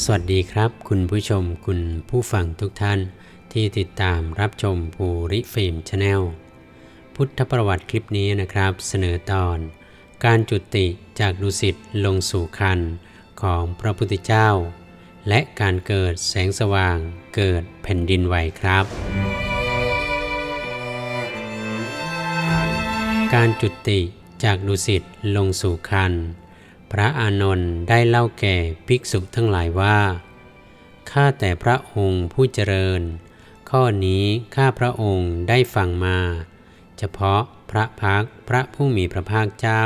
สวัสดีครับ คุณผู้ชมคุณผู้ฟังทุกท่าน ที่ติดตามรับชมภูริฟิล์มชาแนลพุทธประวัติคลิปนี้นะครับ เสนอตอน การจุติจากดุสิตลงสู่คันของพระพุทธเจ้า และการเกิดแสงสว่างเกิดแผ่นดินไหวครับ การจุติจากดุสิตลงสู่คัน พระอานนท์ได้เล่าแก่ภิกษุทั้งหลายว่า ข้าแต่พระองค์ผู้เจริญ ข้อนี้ข้าพระองค์ได้ฟังมา เฉพาะพระพักพระผู้มีพระภาคเจ้า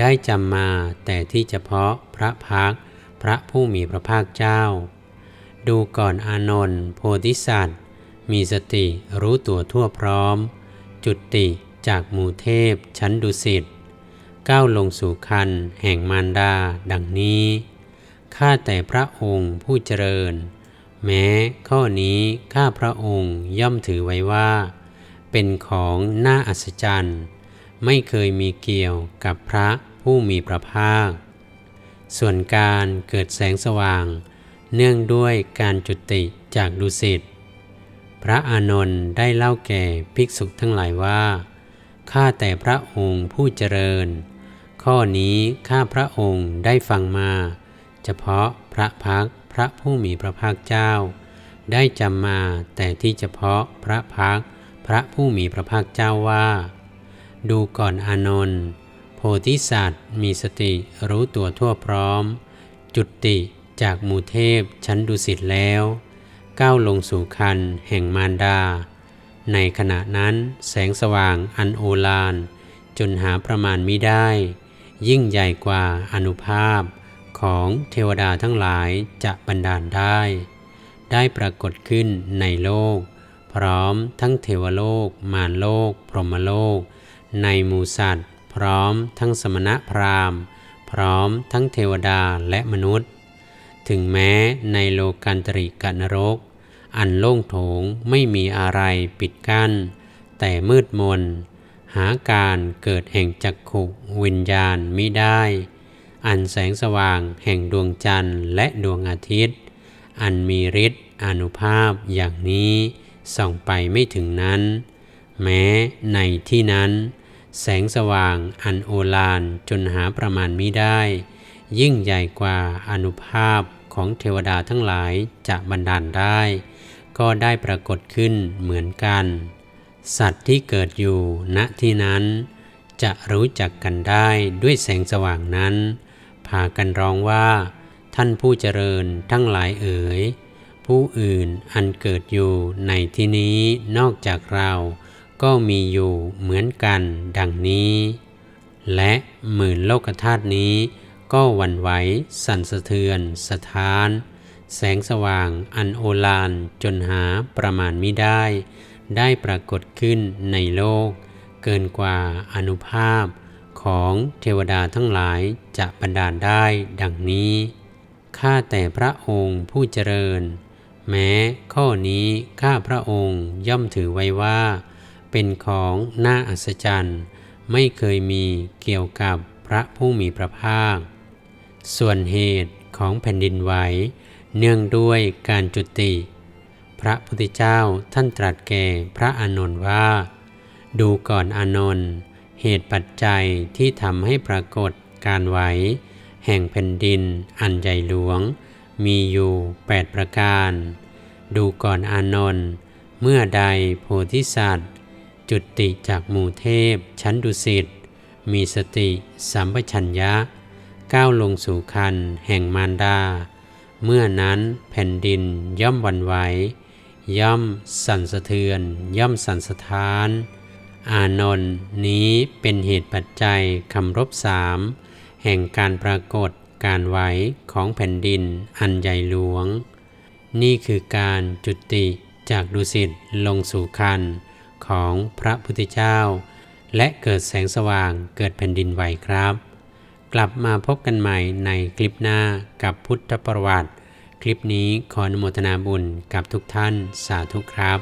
ได้จำมาแต่ที่เฉพาะพระพักพระผู้มีพระภาคเจ้า ดูก่อนอานนท์โพธิสัตว์ มีสติรู้ตัวทั่วพร้อม จุติจากหมู่เทพชั้นดุสิต ก้าวลงสู่คันแห่งมารดา ดังนี้ ข้าแต่พระองค์ผู้เจริญ แม้ข้อนี้ข้าพระองค์ย่อมถือไว้ว่า เป็นของน่าอัศจรรย์ ไม่เคยมีเกี่ยวกับพระผู้มีพระภาค ส่วนการเกิดแสงสว่าง เนื่องด้วยการจุติจากดุสิต พระอานนท์ได้เล่าแก่ภิกษุทั้งหลายว่า ข้าแต่พระองค์ผู้เจริญ ข้อนี้ข้าพระองค์ได้ฟังมา เฉพาะพระพักพระผู้มีพระภาคเจ้า ได้จำมาแต่ที่เฉพาะพระพักพระผู้มีพระภาคเจ้าว่า ดูก่อนอานนท์โพธิสัตว์มีสติรู้ตัวทั่วพร้อม จุติจากมูเทพชั้นดุสิตแล้ว ก้าวลงสู่คันแห่งมารดา ในขณะนั้นแสงสว่างอันโอฬารจนหาประมาณมิได้ ยิ่งใหญ่กว่าอนุภาพของเทวดาทั้งหลายจะบันดาลได้ ได้ปรากฏขึ้นในโลก พร้อมทั้งเทวโลก มารโลก พรหมโลก ในหมูสัตว์ พร้อมทั้งสมณะพราหมณ์ พร้อมทั้งเทวดาและมนุษย์ ถึงแม้ในโลกันตริกนรก อันโล่งโถงไม่มีอะไรปิดกั้น แต่มืดมน หาการเกิดแห่งจักขุวิญญาณมิได้ อันแสงสว่างแห่งดวงจันทร์และดวงอาทิตย์ อันมีฤทธิ์อนุภาพอย่างนี้ส่องไปไม่ถึงนั้น แม้ในที่นั้น แสงสว่างอันโอฬารจนหาประมาณมิได้ ยิ่งใหญ่กว่าอนุภาพของเทวดาทั้งหลายจะบันดาลได้ ก็ได้ปรากฏขึ้นเหมือนกัน สัตว์ที่เกิดอยู่ณที่นั้น จะรู้จักกันได้ด้วยแสงสว่างนั้น พากันร้องว่า ท่านผู้เจริญทั้งหลายเอ๋ย ผู้อื่นอันเกิดอยู่ในที่นี้นอกจากเราก็มีอยู่เหมือนกันดังนี้ และหมื่นโลกธาตุนี้ ก็วันไหวสั่นสะเทือนสะท้าน แสงสว่างอันโอฬารจนหาประมาณมิได้ ได้ปรากฏขึ้นในโลก เกินกว่าอนุภาพของเทวดาทั้งหลายจะบันดาลได้ดังนี้ ข้าแต่พระองค์ผู้เจริญ แม้ข้อนี้ข้าพระองค์ย่อมถือไว้ว่า เป็นของน่าอัศจรรย์ไม่เคยมีเกี่ยวกับพระผู้มีพระภาค ส่วนเหตุของแผ่นดินไหวเนื่องด้วยการจุติ ระพุทธเจ้าท่านตรัสแก่พระอานนท์ว่า ดูก่อนอานนท์เหตุปัจจัยที่ทำให้ปรากฏการไหว แห่งแผ่นดินอันใหญ่หลวง มีอยู่ 8 ประการ ดูก่อนอานนท์เมื่อใดโพธิสัตว์ จุติจากหมู่เทพชั้นดุสิตมีสติสัมปชัญญะ ก้าวลงสู่คันแห่งมารดา เมื่อนั้นแผ่นดินย่อมวันไหว ย่อมสั่นสะเทือน ย่อมสั่นสะท้าน อานนท์นี้เป็นเหตุปัจจัยคำรบสามแห่งการปรากฏการไหวของแผ่นดินอันใหญ่หลวง นี่คือการจุติจากดุสิตลงสู่คันของพระพุทธเจ้า และเกิดแสงสว่างเกิดแผ่นดินไหวครับ กลับมาพบกันใหม่ในคลิปหน้ากับพุทธประวัติ ลิปนี้ขออนุโมทนาบุญกับทุกท่านสาธุครับ